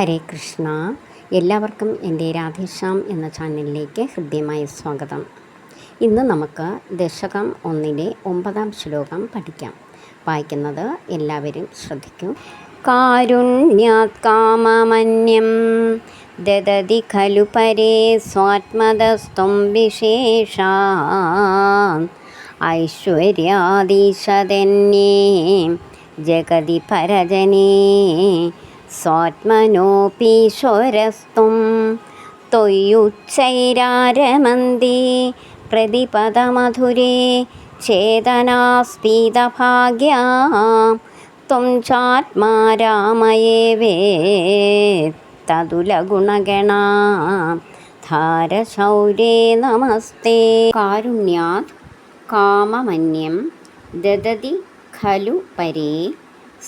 ഹരേ കൃഷ്ണ. എല്ലാവർക്കും എന്റെ രാധേശ്യാം എന്ന ചാനലിലേക്ക് ഹൃദ്യമായ സ്വാഗതം. ഇന്ന് നമുക്ക് ദശകം ഒന്നിലെ ഒമ്പതാം ശ്ലോകം പഠിക്കാം. വായിക്കുന്നത് എല്ലാവരും ശ്രദ്ധിക്കൂ. കാരുണ്യാത് കാമമന്യം ദദതി ഖലു പരേ സ്വാത്മതസ്ത്വം വിശേഷാ. ഐശ്വര്യാദീശതന്യേ ജഗതി പരജനേ സ്വാത്മനോപീശ്വരസ്തും തൊയ്യുച്ചൈരാരമന്തി പ്രതിപദമധുരേ ചേതനാസ്പീതഭാഗ്യാ ത്വം ചാത്മാ രാമയേവേ തതുലഗുണഗണാ. ധാരശൗരേ നമസ്തേ. കാരുണ്യാത് കാമമന്യം ദദതി ഖലു പരേ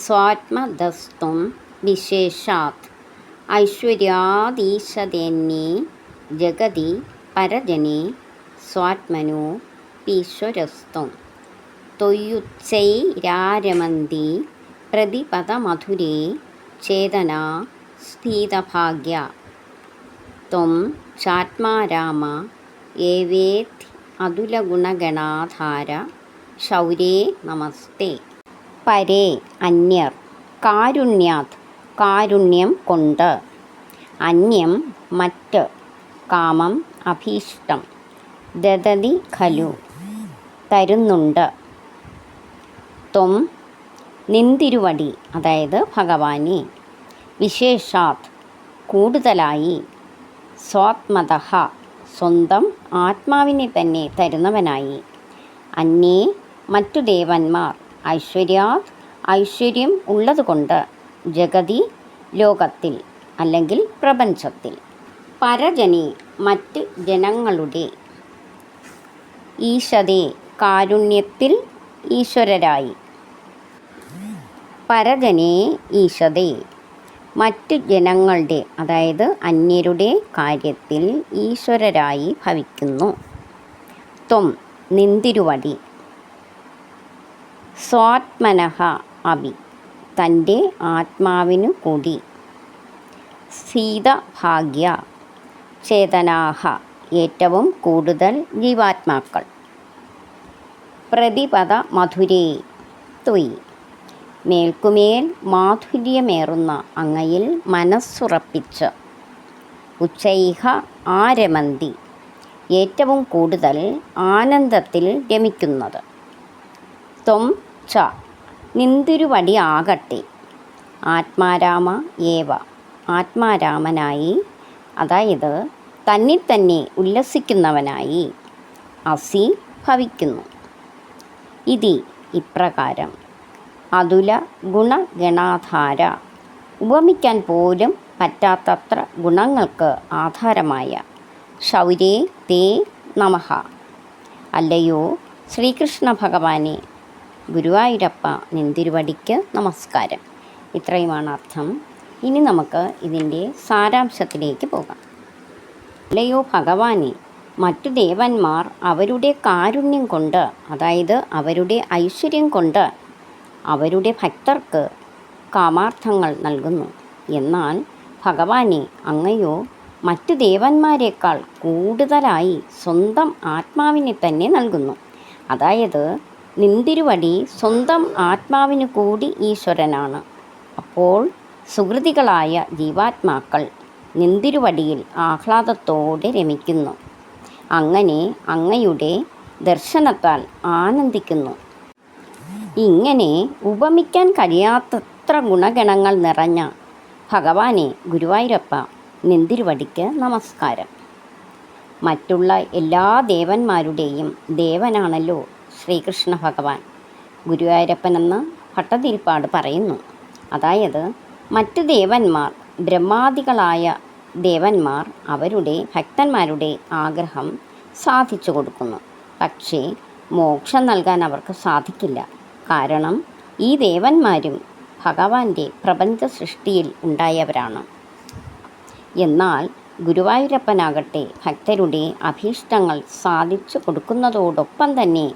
സ്വാത്മദസ്തും വിശേഷാത്. ഐശ്വര്യാദീശതന്യേ ജഗതി പരജനെ സ്വാത്മനോ പീശ്വരസ്തും. തൊയ്യുച്ചൈരാരമന്തി പ്രതിപദമധുരേ ചേതന സ്ഥിതഭാഗ്യ. ത്വം ചാത്മാ രാമ ഏവേത് അതുലഗുണഗണാധാര ശൗരേ നമസ്തേ. പരേ അന്യർ കാരുണ്യാത് കാരുണ്യം കൊണ്ട്. അന്യം മറ്റ് കാമം അഭീഷ്ടം. ദദതി ഖലു. തരുന്നുണ്ട്. ത്വം നിന്തിരുവടി അതായത് ഭഗവാനെ. വിശേഷാത് കൂടുതലായി സ്വാത്മത സ്വന്തം ആത്മാവിനെ തന്നെ തരുന്നവനായി. അന്യേ മറ്റു ദേവന്മാർ ഐശ്വര്യാത് ഐശ്വര്യം ഉള്ളതുകൊണ്ട് ജഗതി ലോകത്തിൽ അല്ലെങ്കിൽ പ്രപഞ്ചത്തിൽ. പരജനി മറ്റ് ജനങ്ങളുടെ. ഈശതേ കാരുണ്യത്തിൽ ഈശ്വരരായി. പരജനെ ഈശതേ മറ്റ് ജനങ്ങളുടെ അതായത് അന്യരുടെ കാര്യത്തിൽ ഈശ്വരരായി ഭവിക്കുന്നു. ത്വം നിന്തിരുവടി. സ്വാത്മനഹ അഭി. തന്റെ ആത്മാവിനു കൂടി. സീതഭാഗ്യ ചേതനാഹ ഏറ്റവും കൂടുതൽ ജീവാത്മാക്കൾ. പ്രതിപദ മധുരേ തൊയ് മേൽക്കുമേൽ മാധുര്യമേറുന്ന അങ്ങയിൽ മനസ്സുറപ്പിച്ച് ഉച്ചൈഹ ആരമന്തി ഏറ്റവും കൂടുതൽ ആനന്ദത്തിൽ രമിക്കുന്നത്. ത്വം ച. നിന്തിരുവടി ആകട്ടെ? ആത്മാരാമ ഏവ. ആത്മാരാമനായി അതായത് തന്നിൽ തന്നെ ഉല്ലസിക്കുന്നവനായി അസി ഭവിക്കുന്നു. ഇതി ഇപ്രകാരം. അതുല ഗുണഗണാധാര. ഉപമിക്കാൻ പോലും പറ്റാത്തത്ര ഗുണങ്ങൾക്ക് ആധാരമായ ശൗരേ തേ നമഹ. അല്ലയോ ശ്രീകൃഷ്ണ ഭഗവാനെ ഗുരുവായൂരപ്പ നിന്തിരുവടിക്ക് നമസ്കാരം. ഇത്രയുമാണ് അർത്ഥം. ഇനി നമുക്ക് ഇതിന്റെ സാരാംശത്തിലേക്ക് പോകാം. അല്ലയോ ഭഗവാനെ മറ്റു ദേവന്മാർ അവരുടെ കാരുണ്യം കൊണ്ട് അതായത് അവരുടെ ഐശ്വര്യം കൊണ്ട് അവരുടെ ഭക്തർക്ക് കാമാർത്ഥങ്ങൾ നൽകുന്നു. എന്നാൽ ഭഗവാനെ അങ്ങയോ മറ്റു ദേവന്മാരെക്കാൾ കൂടുതലായി സ്വന്തം ആത്മാവിനെ തന്നെ നൽകുന്നു. അതായത് നിന്തിരുവടി സ്വന്തം ആത്മാവിനു കൂടി ഈശ്വരനാണ്. അപ്പോൾ സുഹൃതികളായ ജീവാത്മാക്കൾ നിന്തിരുവടിയിൽ ആഹ്ലാദത്തോടെ രമിക്കുന്നു. അങ്ങനെ അങ്ങയുടെ ദർശനത്താൽ ആനന്ദിക്കുന്നു. ഇങ്ങനെ ഉപമിക്കാൻ കഴിയാത്തത്ര ഗുണഗണങ്ങൾ നിറഞ്ഞ ഭഗവാനെ ഗുരുവായൂരപ്പ നിന്തിരുവടിക്ക് നമസ്കാരം. മറ്റുള്ള എല്ലാ ദേവന്മാരുടെയും ദേവനാണല്ലോ ശ്രീകൃഷ്ണ ഭഗവാൻ ഗുരുവായൂരപ്പനെന്ന് ഭട്ടതിരിപ്പാട് പറയുന്നു. അതായത് മറ്റു ദേവന്മാർ ബ്രഹ്മാദികളായ ദേവന്മാർ അവരുടെ ഭക്തന്മാരുടെ ആഗ്രഹം സാധിച്ചു കൊടുക്കുന്നു. പക്ഷേ മോക്ഷം നൽകാൻ അവർക്ക് സാധിക്കില്ല. കാരണം ഈ ദേവന്മാരും ഭഗവാന്റെ പ്രപഞ്ച സൃഷ്ടിയിൽ ഉണ്ടായവരാണ്. എന്നാൽ ഗുരുവായൂരപ്പനാകട്ടെ ഭക്തരുടെ അഭീഷ്ടങ്ങൾ സാധിച്ചു കൊടുക്കുന്നതോടൊപ്പം തന്നെ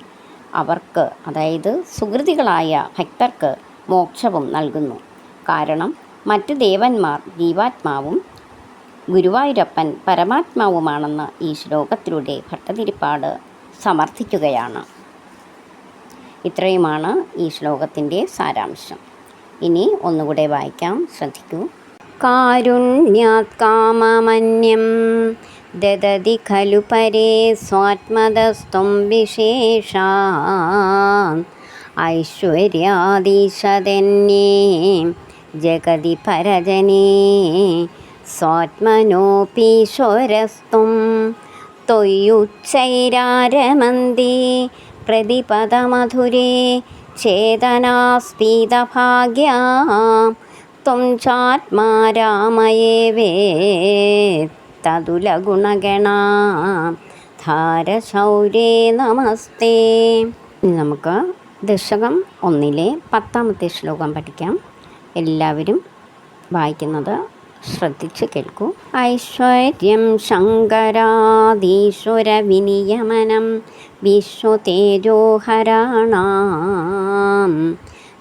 അവർക്ക് അതായത് സുഹൃതികളായ ഭക്തർക്ക് മോക്ഷവും നൽകുന്നു. കാരണം മറ്റ് ദേവന്മാർ ജീവാത്മാവും ഗുരുവായൂരപ്പൻ പരമാത്മാവുമാണെന്ന് ഈ ശ്ലോകത്തിലൂടെ ഭട്ടതിരിപ്പാട് സമർത്ഥിക്കുകയാണ്. ഇത്രയുമാണ് ഈ ശ്ലോകത്തിന്റെ സാരാംശം. ഇനി ഒന്നുകൂടെ വായിക്കാം. ശ്രദ്ധിക്കൂ. കാരുണ്യാത് കാമമന്യം ദദതി ഖലു പരേ സ്വാത്മതസ്ത്വം വിശേഷാ ഐശ്വര്യാദീശതന്യേ ജഗതി പരജനേ സ്വാത്മനോപീശ്വരസ്തും തൊയ്യുച്ചൈരാരമന്തി പ്രതിപദമധുരേ ചേതനാസ്പീതഭാഗ്യാ ത്വം ചാത്മാ രാമയേവേ തതുലഗുണഗണാ ധാരശൗരേ നമസ്തേ. ഇനി നമുക്ക് ദശകം ഒന്നിലെ പത്താമത്തെ ശ്ലോകം പഠിക്കാം. എല്ലാവരും വായിക്കുന്നത് ശ്രദ്ധിച്ച് കേൾക്കൂ. ഐശ്വര്യം ശങ്കരാദീശ്വര വിനിയമനം വിശ്വതേജോഹരാണാം.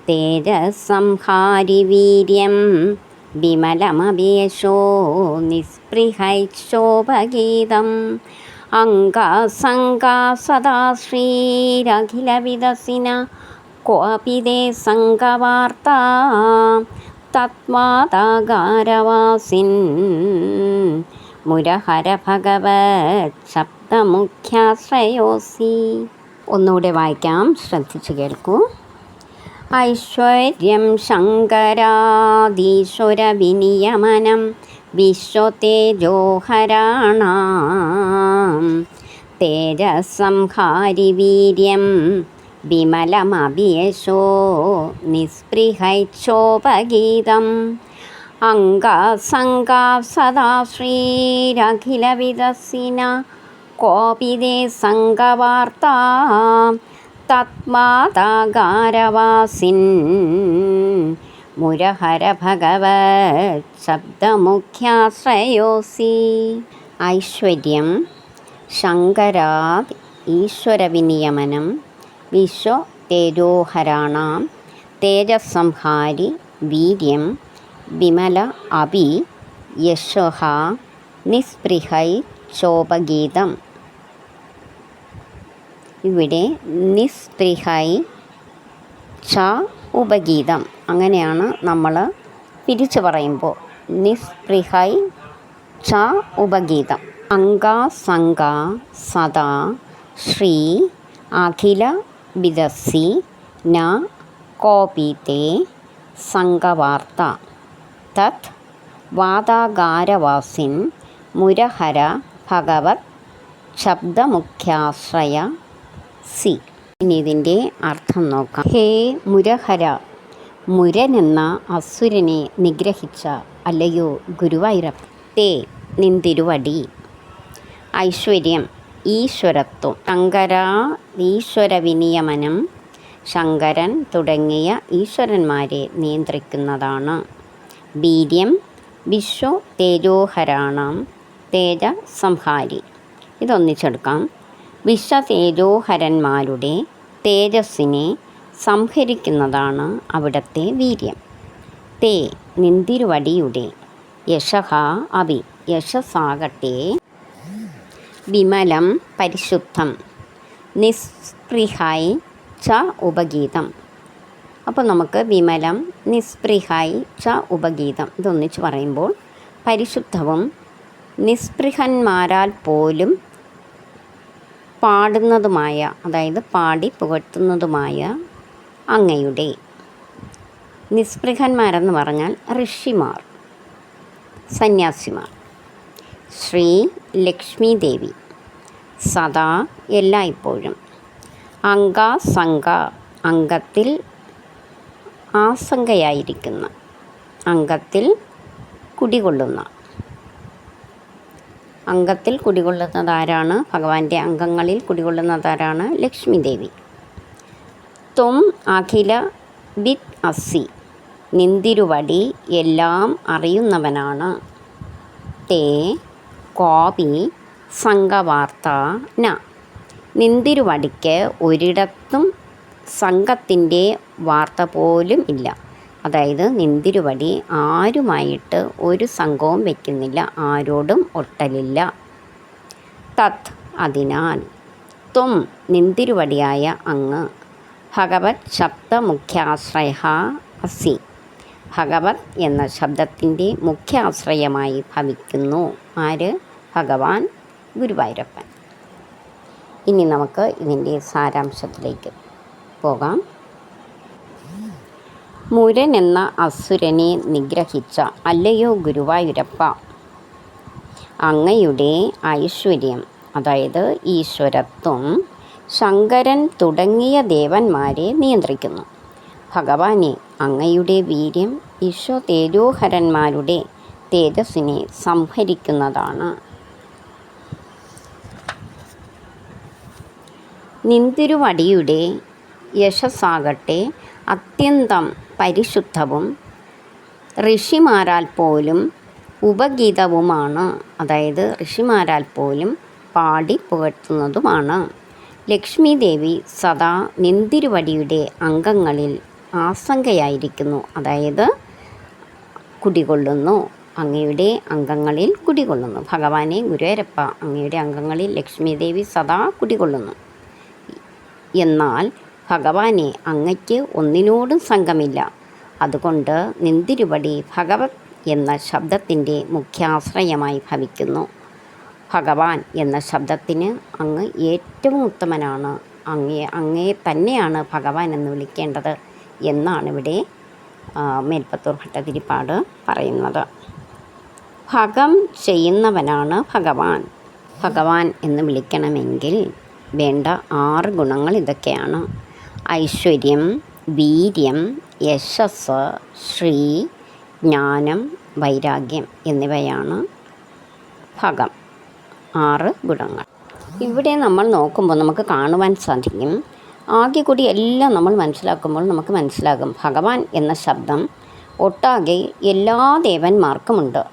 തേജസംഹാരി വീര്യം വിമലമവേശോ നിസ്പൃഹൈക്ഷോഭഗീതം അംഗസംഗാ സദാ ശ്രീരഖിലവിദസിന കോപി ദേ സംഘവാർത്താ തത്മാതാകാരവാസിൻ മുരഹര ഭഗവത് ശബ്ദമുഖ്യാശ്രയോസി. ഒന്നുകൂടെ വായിക്കാം ശ്രദ്ധിച്ചു കേൾക്കൂ. ഐശ്വര്യം ശങ്കരാദീശ്വരവിനിയമനം വിശ്വതേജോഹരാണാം. തേജസംഹാരി വീര്യം വിമലമഭിയശോ നിസ്പൃഹൈക്ഷോപഗീതം അംഗസംഗാ സദാ ശ്രീരഖിലവിദസിന കോപിതേ സംഘവാർത്താ. തത്മാതാകാരവാസിൻ. മുരഹര ഭഗവത് ശബ്ദമുഖ്യാശ്രയോസി. ഐശ്വര്യം ശങ്കരാത് ഈശ്വരവിനിയമനം വിശ്വ തേജോഹരാണാം തേജസംഹാരി വീര്യം വിമല അഭി യശോഹ നിസ്പൃഹൈ ശോഭഗീതം. ഇവിടെ നിസ്പൃഹൈ ച ഉപഗീതം. അങ്ങനെയാണ് നമ്മൾ പിരിച്ചു പറയുമ്പോൾ നിസ്പ്രിഹായി ച ഉപഗീതം. അംഗാസംഗ സദാ ശ്രീ അഖില വിദസി ന കോപീത്തെ സംഘവാർത്ത. തത് വാതാകാരവാസിൻ മുരഹര ഭഗവത് ശബ്ദമുഖ്യാശ്രയ സി. ഇനി ഇതിന്റെ അർത്ഥം നോക്കാം. ഹേ മുരഹര മുരൻ എന്ന അസുരനെ നിഗ്രഹിച്ച അല്ലയോ ഗുരുവായൂരപ്പ. തേ നിന്തിരുവടി. ഐശ്വര്യം ഈശ്വരത്വം. ശങ്കര ഈശ്വര വിനിയമനം. ശങ്കരൻ തുടങ്ങിയ ഈശ്വരന്മാരെ നിയന്ത്രിക്കുന്നതാണ്. വീര്യം വിശ്വ തേജോഹരാണം തേജ സംഹാരി ഇതൊന്നിച്ചെടുക്കാം. വിശ്വതേജോഹരന്മാരുടെ തേജസ്സിനെ സംഹരിക്കുന്നതാണ് അവിടത്തെ വീര്യം. തേ നിന്തിരുവടിയുടെ യശഹ അഭി യശസ്സാകട്ടെ വിമലം പരിശുദ്ധം നിസ്പൃഹായി ച ഉപഗീതം. അപ്പോൾ നമുക്ക് വിമലം നിസ്പൃഹായി ച ഉപഗീതം ഇതൊന്നിച്ച് പറയുമ്പോൾ പരിശുദ്ധവും നിസ്പൃഹന്മാരാൽ പോലും പാടുന്നതുമായ അതായത് പാടി പുകഴ്ത്തുന്നതുമായ അങ്ങയുടെ. നിസ്പൃഹന്മാരെന്ന് പറഞ്ഞാൽ ഋഷിമാർ സന്യാസിമാർ. ശ്രീ ലക്ഷ്മി ദേവി സദാ എല്ലായ്പ്പോഴും. അംഗാസംഗ അംഗത്തിൽ ആസംഗയായിരിക്കുന്ന അംഗത്തിൽ കുടികൊള്ളുന്ന. അംഗത്തിൽ കുടികൊള്ളുന്നതാരാണ്? ഭഗവാന്റെ അംഗങ്ങളിൽ കുടികൊള്ളുന്നതാരാണ്? ലക്ഷ്മി ദേവി ത്വം അഖില വിത് അസി. നിന്തിരുവടി എല്ലാം അറിയുന്നവനാണ്. തേ കോപി സംഘവാർത്ത ന. നിന്തിരുവടിക്ക് ഒരിടത്തും സംഘത്തിന്റെ വാർത്ത പോലും ഇല്ല. അതായത് നിന്തിരുവടി ആരുമായിട്ട് ഒരു സംഘവും വയ്ക്കുന്നില്ല ആരോടും ഒട്ടലില്ല. തത് അതിനാൽ ത്വം നിന്തിരുവടിയായ അങ്ങ് ഭഗവത് ശബ്ദമുഖ്യാശ്രയ അസി. ഭഗവത് എന്ന ശബ്ദത്തിന്റെ മുഖ്യാശ്രയമായി ഭവിക്കുന്നു. ആര്? ഭഗവാൻ ഗുരുവായൂരപ്പൻ. ഇനി നമുക്ക് ഇതിന്റെ സാരാംശത്തിലേക്ക് പോകാം. മുരൻ എന്ന അസുരനെ നിഗ്രഹിച്ച അല്ലയോ ഗുരുവായൂരപ്പ. അങ്ങയുടെ ഐശ്വര്യം അതായത് ഈശ്വരത്വം ശങ്കരൻ തുടങ്ങിയ ദേവന്മാരെ നിയന്ത്രിക്കുന്നു. ഭഗവാനെ അങ്ങയുടെ വീര്യം ഈശോ തേജോഹരന്മാരുടെ തേജസ്സിനെ സംഹരിക്കുന്നതാണ്. നിന്തിരുവടിയുടെ യശസ്സാകട്ടെ അത്യന്തം പരിശുദ്ധവും ഋഷിമാരാൽ പോലും ഉപഗീതവുമാണ്. അതായത് ഋഷിമാരാൽ പോലും പാടി പുകഴ്ത്തുന്നതുമാണ് ലക്ഷ്മി ദേവി സദാ നിന്തിരുവടിയുടെ അംഗങ്ങളിൽ ആശങ്കയായിരിക്കുന്നു അതായത് കുടികൊള്ളുന്നു. അങ്ങയുടെ അംഗങ്ങളിൽ കുടികൊള്ളുന്നു. ഭഗവാനെ ഗുരുവരപ്പ അങ്ങയുടെ അംഗങ്ങളിൽ ലക്ഷ്മി ദേവി സദാ കുടികൊള്ളുന്നു. എന്നാൽ ഭഗവാനെ അങ്ങയ്ക്ക് ഒന്നിനോടും സംഘമില്ല. അതുകൊണ്ട് നിന്തിരുപടി ഭഗവത് എന്ന ശബ്ദത്തിന്റെ മുഖ്യാശ്രയമായി ഭവിക്കുന്നു. ഭഗവാൻ എന്ന ശബ്ദത്തിന് അങ്ങ് ഏറ്റവും ഉത്തമനാണ്. അങ്ങേ അങ്ങേ തന്നെയാണ് ഭഗവാൻ എന്ന് വിളിക്കേണ്ടത് എന്നാണ് ഇവിടെ മേൽപ്പത്തൂർ ഭട്ടതിരിപ്പാട് പറയുന്നത്. ഭഗം ചെയ്യുന്നവനാണ് ഭഗവാൻ. ഭഗവാൻ എന്ന് വിളിക്കണമെങ്കിൽ വേണ്ട ആറ് ഗുണങ്ങൾ ഇതൊക്കെയാണ്. ഐശ്വര്യം വീര്യം യശസ് ശ്രീ ജ്ഞാനം വൈരാഗ്യം എന്നിവയാണ് ഭഗം. ആറ് ഗുണങ്ങൾ. ഇവിടെ നമ്മൾ നോക്കുമ്പോൾ നമുക്ക് കാണുവാൻ സാധിക്കും. ആകെ കൂടി എല്ലാം നമ്മൾ മനസ്സിലാക്കുമ്പോൾ നമുക്ക് മനസ്സിലാകും. ഭഗവാൻ എന്ന ശബ്ദം ഒട്ടാകെ എല്ലാ ദേവന്മാർക്കുമുണ്ട്.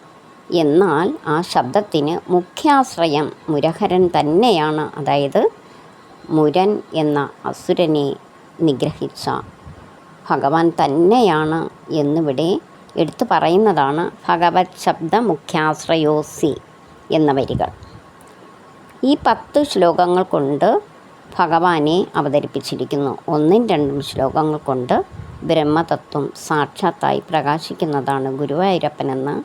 എന്നാൽ ആ ശബ്ദത്തിന് മുഖ്യാശ്രയം മുരഹരൻ തന്നെയാണ്. അതായത് മുരൻ എന്ന അസുരനെ നിഗ്രഹിച്ച. ഭഗവാൻ തന്നെയാണ് എന്നിവിടെ എടുത്തു പറയുന്നതാണ് ഭഗവത് ശബ്ദ മുഖ്യാശ്രയോസി എന്ന വരികൾ. ഈ പത്ത് ശ്ലോകങ്ങൾ കൊണ്ട് ഭഗവാനെ അവതരിപ്പിച്ചിരിക്കുന്നു. ഒന്നും രണ്ടും ശ്ലോകങ്ങൾ കൊണ്ട് ബ്രഹ്മതത്വം സാക്ഷാത്തായി പ്രകാശിക്കുന്നതാണ് ഗുരുവായൂരപ്പനെന്ന്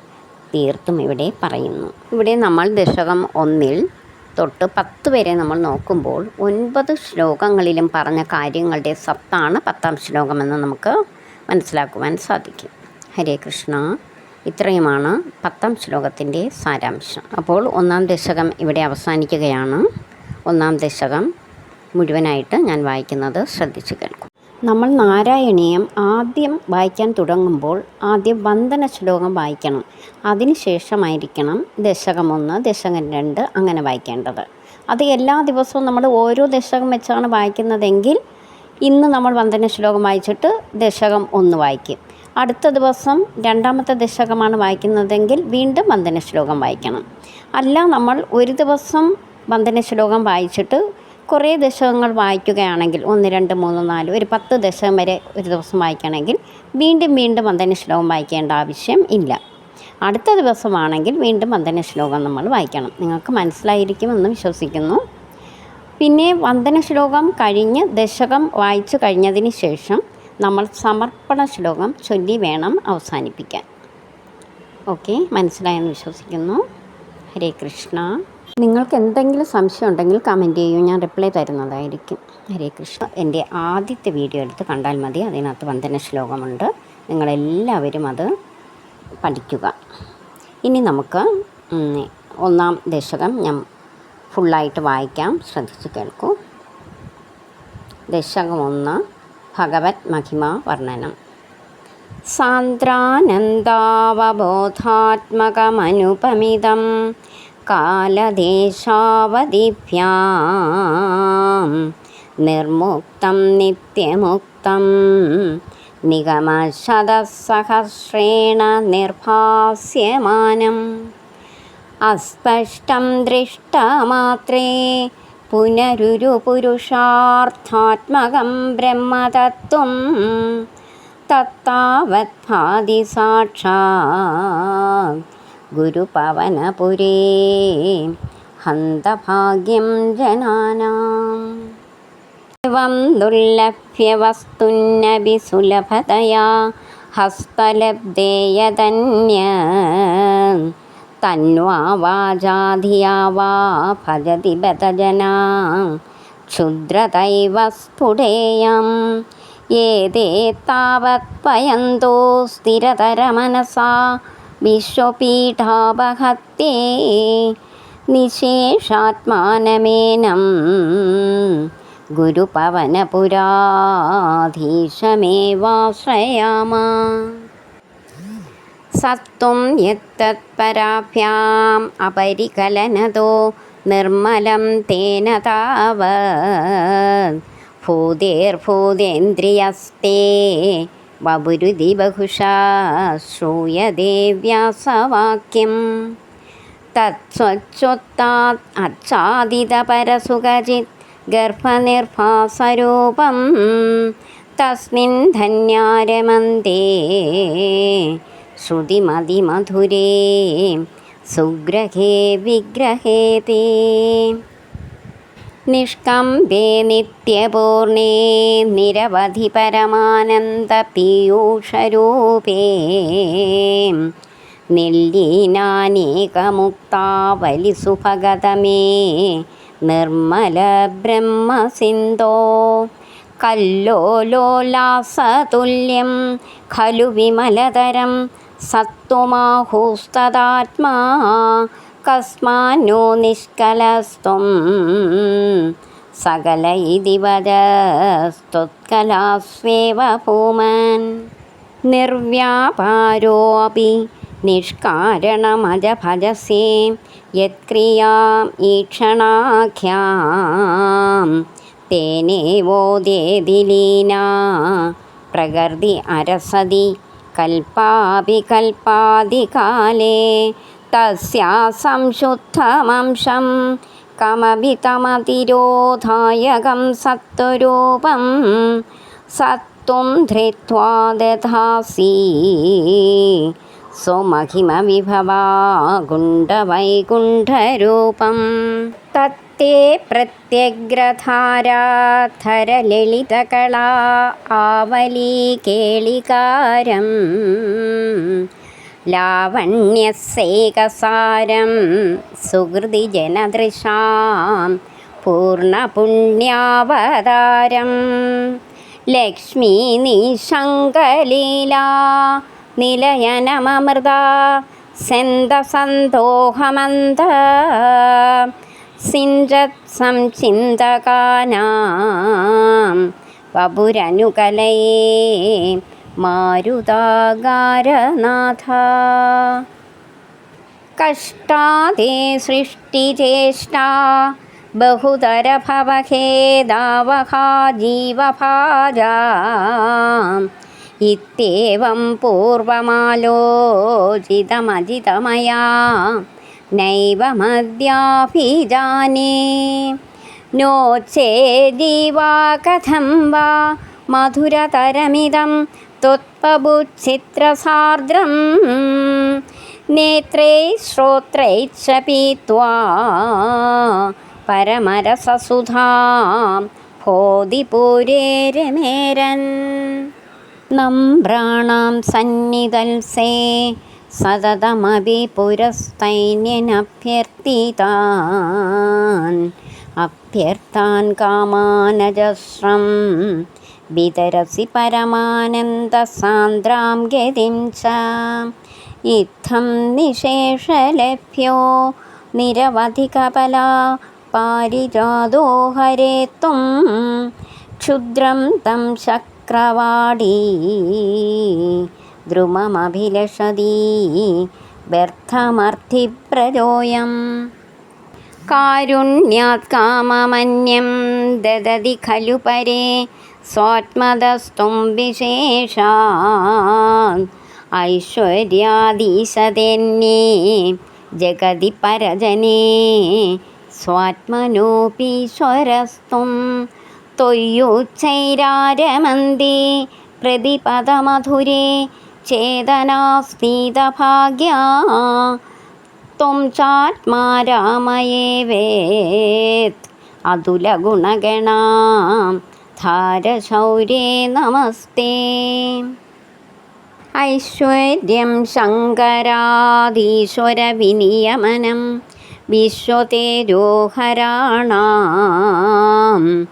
തീർത്തും ഇവിടെ പറയുന്നു. ഇവിടെ നമ്മൾ ദശകം ഒന്നിൽ തൊട്ട് പത്ത് വരെ നമ്മൾ നോക്കുമ്പോൾ ഒൻപത് ശ്ലോകങ്ങളിലും പറഞ്ഞ കാര്യങ്ങളുടെ സത്താണ് പത്താം ശ്ലോകമെന്ന് നമുക്ക് മനസ്സിലാക്കുവാൻ സാധിക്കും. ഹരേ കൃഷ്ണ. ഇത്രയുമാണ് പത്താം ശ്ലോകത്തിന്റെ സാരാംശം. അപ്പോൾ ഒന്നാം ദശകം ഇവിടെ അവസാനിക്കുകയാണ്. ഒന്നാം ദശകം മുഴുവനായിട്ട് ഞാൻ വായിക്കുന്നത് ശ്രദ്ധിച്ചു കേൾക്കും. നമ്മൾ നാരായണീയം ആദ്യം വായിക്കാൻ തുടങ്ങുമ്പോൾ ആദ്യം വന്ദന ശ്ലോകം വായിക്കണം. അതിനുശേഷമായിരിക്കണം ദശകം ഒന്ന് ദശകം രണ്ട് അങ്ങനെ വായിക്കേണ്ടത്. അത് എല്ലാ ദിവസവും നമ്മൾ ഓരോ ദശകം വെച്ചാണ് വായിക്കുന്നതെങ്കിൽ ഇന്ന് നമ്മൾ വന്ദന ശ്ലോകം വായിച്ചിട്ട് ദശകം ഒന്ന് വായിക്കും. അടുത്ത ദിവസം രണ്ടാമത്തെ ദശകമാണ് വായിക്കുന്നതെങ്കിൽ വീണ്ടും വന്ദന ശ്ലോകം വായിക്കണം. അല്ല നമ്മൾ ഒരു ദിവസം വന്ദന ശ്ലോകം വായിച്ചിട്ട് കുറേ ദശകങ്ങൾ വായിക്കുകയാണെങ്കിൽ ഒന്ന് രണ്ട് മൂന്ന് നാല് ഒരു പത്ത് ദശകം വരെ ഒരു ദിവസം വായിക്കണമെങ്കിൽ വീണ്ടും വീണ്ടും മന്ദന ശ്ലോകം വായിക്കേണ്ട ആവശ്യം ഇല്ല. അടുത്ത ദിവസമാണെങ്കിൽ വീണ്ടും വന്ദന ശ്ലോകം നമ്മൾ വായിക്കണം. നിങ്ങൾക്ക് മനസ്സിലായിരിക്കുമെന്ന് വിശ്വസിക്കുന്നു. പിന്നെ വന്ദന ശ്ലോകം കഴിഞ്ഞ് ദശകം വായിച്ചു കഴിഞ്ഞതിന് ശേഷം നമ്മൾ സമർപ്പണ ശ്ലോകം ചൊല്ലി വേണം അവസാനിപ്പിക്കാൻ. ഓക്കെ മനസ്സിലായെന്ന് വിശ്വസിക്കുന്നു. ഹരേ കൃഷ്ണ. നിങ്ങൾക്ക് എന്തെങ്കിലും സംശയം ഉണ്ടെങ്കിൽ കമന്റ് ചെയ്യൂ. ഞാൻ റിപ്ലൈ തരുന്നതായിരിക്കും. ഹരേ കൃഷ്ണ. എന്റെ ആദ്യത്തെ വീഡിയോ എടുത്ത് കണ്ടാൽ മതി. അതിനകത്ത് വന്ദന ശ്ലോകമുണ്ട് നിങ്ങളെല്ലാവരും അത് പഠിക്കുക. ഇനി നമുക്ക് ഒന്നാം ദശകം ഞാൻ ഫുള്ളായിട്ട് വായിക്കാം. ശ്രദ്ധിച്ച് കേൾക്കൂ. ദശകം ഒന്ന് ഭഗവത് മഹിമ വർണനം. സാന്ദ്രാനന്ദാവബോധാത്മകമനുപമിതം. കാലദേശാവതിഭ്യാം നിർമുക്തം നിത്യമുക്തം. നിഗമശതസഹസ്രേണ നിർഭാസ്യമാനം. അസ്പഷ്ടം ദൃഷ്ടമാത്രേ പുനരുരു പുരുഷാർത്ഥാത്മകം ബ്രഹ്മതത്വം. തത്താവത് ഭാതി സാക്ഷാത് गुरुपवनपुरे हन्तभाग्यं जनानाम् एवं दुर्लभ्यवस्तुन्नपि सुलभतया हस्तलब्धे यदन्य तन्वा वाचाधिया वा भजति बतजना क्षुद्रतैव स्फुटेयम् एते तावत् पयन्तो स्थिरतरमनसा വിശ്വപീഠാപഹത്യേ നിശേഷാത്മാനമേനം. ഗുരുപവനപുരാധീശമേവാശ്രയാമ. സത്വം യത്തത്പരാഭ്യാം അപരികലനതോ നിർമ്മലം തേന താവത്. ഭൂതേർഭൂതേന്ദ്രിയസ്തേ വപുരുതി ബഹുഷാ ശ്രൂയതേ വ്യാസവാക്യം തത്സ്വച്ഛൊത്താത് അച്ഛാദിതപരസുഖചിത് ഗർഭനിർഭാസരൂപം തസ്മിൻ ധന്യാരമന്തേ. ശ്രുതിമതിമധുരേ സുഗ്രഹേ വിഗ്രഹേ തേ നിഷ്കമ്പേ നിത്യപൂർണേ നിരവധി പരമാനന്ദ പീയൂഷരൂപേ നില്ലീനാനേകമുക്താവലിസുഭഗതമേ. നിർമ്മല ബ്രഹ്മസിന്ധോ കല്ലോലോലാസതുല്യം ഖലു വിമലതരം സത്വമാഹൂസ്തദാത്മാ. കസ്മാന്നോ നിഷ്കലസ്ത്വം. സകല ഇതി വദസ്ത്വത്കലാസ്വേവ ഭൂമൻ. നിർവ്യാപാരോപി നിഷ്കാരണമജഭജസേ. യത്ക്രിയാം ഈക്ഷണാഖ്യാം. തേനേവോ ദേദിലീന പ്രകൃതി അരസതി കൽപ്പാപി കൽപ്പാദികാലേ തസ്യാ സംശുദ്ധമംശം കമപി തമതിരോധായകം സത്വരൂപം സത്വം ധൃത്വാ ദധാസി സ്വമഹിമവിഭവാ ഗുണ്ടവൈകുണ്ഠരൂപം തത്തേ പ്രത്യഗ്രധാരാധരലളിതകളാ ആവലീ കേളികാരം ലാവണ്യസേകസാരം സുഹൃതി ജനദൃശാം പൂർണപുണ്യാവതാരം ലക്ഷ്മി നിശങ്കലീല നിലയനമൃത സെന്തസന്തോഹമന്ത സിഞ്ചത് സംചിന്തകാനാം വപുരനുകലയേ മാരുതാകാരനാഥ. കഷ്ടാതേ സൃഷ്ടിചേഷ്ടാ ബഹുതരഭവഖേദാവഹ ജീവഭാജാ. ഇത്യേവം പൂർവമാലോചിതമജിതമയാ. നൈവ മദ്യാഭിജാനേ नो चेदीवा कथं वा मधुरतरमिदं त्वत्पबुचित्रसार्द्रं नेत्रैः श्रोत्रैश्च पीत्वा परमरससुधां भोधिपुरेरमेरन् നമ്രാണാം സന്നിധൽസേ സതതമപി പുരസ്തൈന്യനഭ്യർത്ഥിതാൻ അഭ്യർത്ഥാൻ കാമാനജസ്രം വിതരസി പരമാനന്ദസാന്ദ്രാം ഗതിം ച ഇത്തം നിശേഷലഭ്യോ. നിരവധി കപല പാരിജാതോ ഹരേ ത്വം ക്ഷുദ്രം തം ശക്രവാടീ. ദ്രുമമഭിലഷതി. വ്യർത്ഥമർത്ഥിപ്രജോയം കാരുണ്യാത് കാമമന്യം ദദതി ഖലു പരേ. സ്വാത്മതസ്ത്വം വിശേഷാ ഐശ്വര്യാദീശതെന്നേ ജഗതി പരജനേ സ്വാത്മനോപീശ്വരസ്ത്വം തൊയ്യുച്ചൈരാരമന്തി പ്രതിപദമധുരേ ചേതനാസ്മീതഭാഗ്യ ത്വം ചാത്മാ രാമയേ വേത് അതുലഗുണഗണാം. ധാരശൗരേ നമസ്തേ. ഐശ്വര്യം ശങ്കരാധീശ്വരവിനിയമനം വിശ്വതേരോഹരാണാം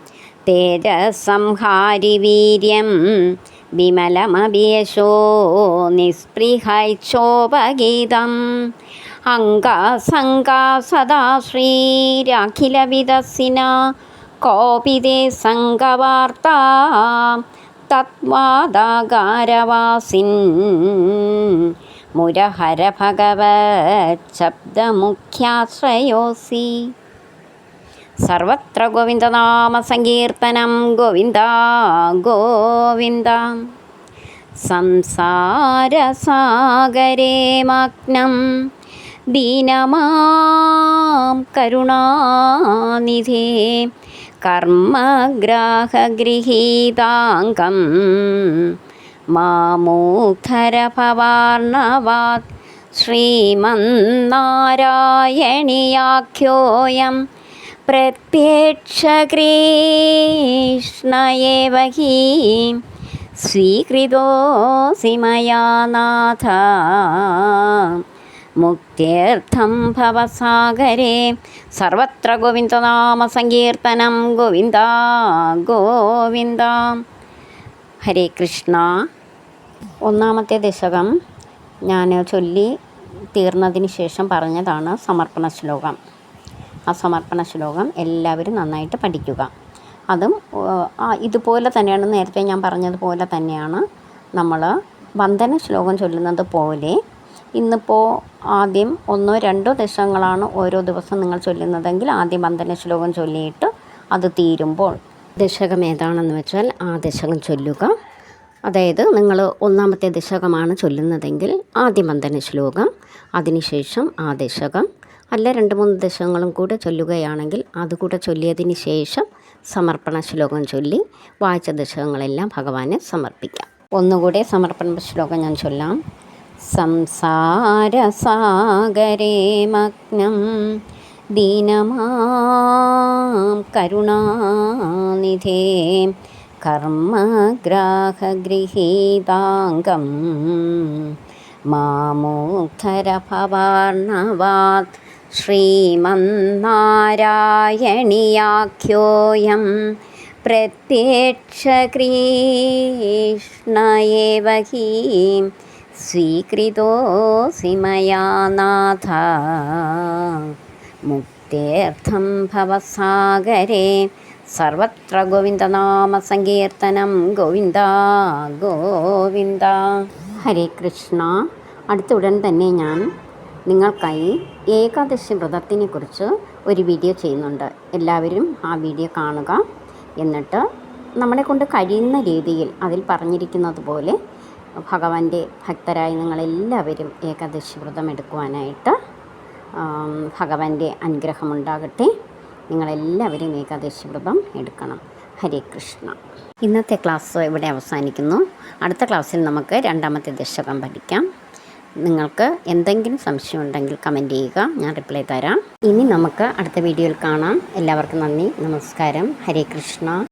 തേജസംഹാരി വീര്യം വിമലമഭിയശോ നിസ്പൃഹൈക്ഷോപഗീതം അംഗസംഗ സദാ ശ്രീരഖിലവിദസിന കോപിതേ സംഘവാർത്ത തത്വാദാകാരവാസിൻ. മുരഹര ഭഗവത് ശബ്ദമുഖ്യാശ്രയോസി. സർവത്ര ഗോവിന്ദനാമ സങ്കീർത്തനം ഗോവിന്ദ ഗോവിന്ദ. സംസാരസാഗരേ മഗ്നം ദീനമാം കരുണാനിധേ. കർമ്മഗ്രാഹഗൃഹീതാംഗം മാമൂഖരഭവാർണവാത് ശ്രീമന്നാരായണിയാഖ്യോയം പ്രത്യക്ഷകൃഷ്ണയേവ ഹി സ്വീകൃതോऽसि മയാ നാഥ മുക്ത്യർത്ഥം ഭവസാഗരേ. സർവത്ര ഗോവിന്ദനാമ സങ്കീർത്തനം ഗോവിന്ദ ഗോവിന്ദ. ഹരേ കൃഷ്ണ. ഒന്നാമത്തെ ദശകം ഞാൻ ചൊല്ലി തീർന്നതിന് ശേഷം പറഞ്ഞതാണ് സമർപ്പണ ശ്ലോകം. ആ സമർപ്പണ ശ്ലോകം എല്ലാവരും നന്നായിട്ട് പഠിക്കുക. അതും ഇതുപോലെ തന്നെയാണ് നേരത്തെ ഞാൻ പറഞ്ഞതുപോലെ തന്നെയാണ് നമ്മൾ വന്ദന ശ്ലോകം ചൊല്ലുന്നത് പോലെ ഇന്നിപ്പോൾ ആദ്യം ഒന്നോ രണ്ടോ ദശകങ്ങളാണ് ഓരോ ദിവസം നിങ്ങൾ ചൊല്ലുന്നതെങ്കിൽ ആദ്യം വന്ദന ശ്ലോകം ചൊല്ലിയിട്ട് അത് തീരുമ്പോൾ ദശകം ഏതാണെന്ന് വെച്ചാൽ ആ ദശകം ചൊല്ലുക. അതായത് നിങ്ങൾ ഒന്നാമത്തെ ദശകമാണ് ചൊല്ലുന്നതെങ്കിൽ ആദ്യം വന്ദന ശ്ലോകം അതിനുശേഷം ആ ദശകം. അല്ല രണ്ട് മൂന്ന് ദശകങ്ങളും കൂടെ ചൊല്ലുകയാണെങ്കിൽ അതുകൂടെ ചൊല്ലിയതിന് ശേഷം സമർപ്പണ ശ്ലോകം ചൊല്ലി വായിച്ച ദശകങ്ങളെല്ലാം ഭഗവാനെ സമർപ്പിക്കാം. ഒന്നുകൂടെ സമർപ്പണ ശ്ലോകം ഞാൻ ചൊല്ലാം. സംസാരസാഗരേ മഗ്നം ദീനമാം കരുണാനിധേ. കർമ്മഗ്രാഹഗൃഹീതാംഗം മാമോദ്ധരഭവാർണവാത് ശ്രീമന്നാരായണിയാഖ്യോയം പ്രത്യക്ഷകൃഷ്ണയേവ ഹി സ്വീകൃതോऽसि മയാ നാഥ. മുക്തേർത്ഥം ഭവസാഗരേ. സർവത്ര ഗോവിന്ദനാമ സങ്കീർത്തനം ഗോവിന്ദ ഗോവിന്ദ. ഹരേ കൃഷ്ണ. അടുത്ത ഉടൻ തന്നെ ഞാൻ നിങ്ങൾക്കായി ഏകാദശി വ്രതത്തിനെ കുറിച്ച് ഒരു വീഡിയോ ചെയ്യുന്നുണ്ട്. എല്ലാവരും ആ വീഡിയോ കാണുക. എന്നിട്ട് നമ്മളെ കൊണ്ട് കഴിയുന്ന രീതിയിൽ അതിൽ പറഞ്ഞിരിക്കുന്നത് പോലെ ഭഗവാന്റെ ഭക്തരായ നിങ്ങളെല്ലാവരും ഏകാദശി വ്രതം എടുക്കുവാനായിട്ട് ഭഗവാന്റെ അനുഗ്രഹമുണ്ടാകട്ടെ. നിങ്ങളെല്ലാവരും ഏകാദശി വ്രതം എടുക്കണം. ഹരേ കൃഷ്ണ. ഇന്നത്തെ ക്ലാസ് ഇവിടെ അവസാനിക്കുന്നു. അടുത്ത ക്ലാസ്സിൽ നമുക്ക് രണ്ടാമത്തെ ദശകം പഠിക്കാം. നിങ്ങൾക്ക് എന്തെങ്കിലും സംശയം ഉണ്ടെങ്കിൽ കമന്റ് ചെയ്യുക. ഞാൻ റിപ്ലൈ തരാം. ഇനി നമുക്ക് അടുത്ത വീഡിയോയിൽ കാണാം. എല്ലാവർക്കും നന്ദി. നമസ്കാരം. ഹരേ കൃഷ്ണ.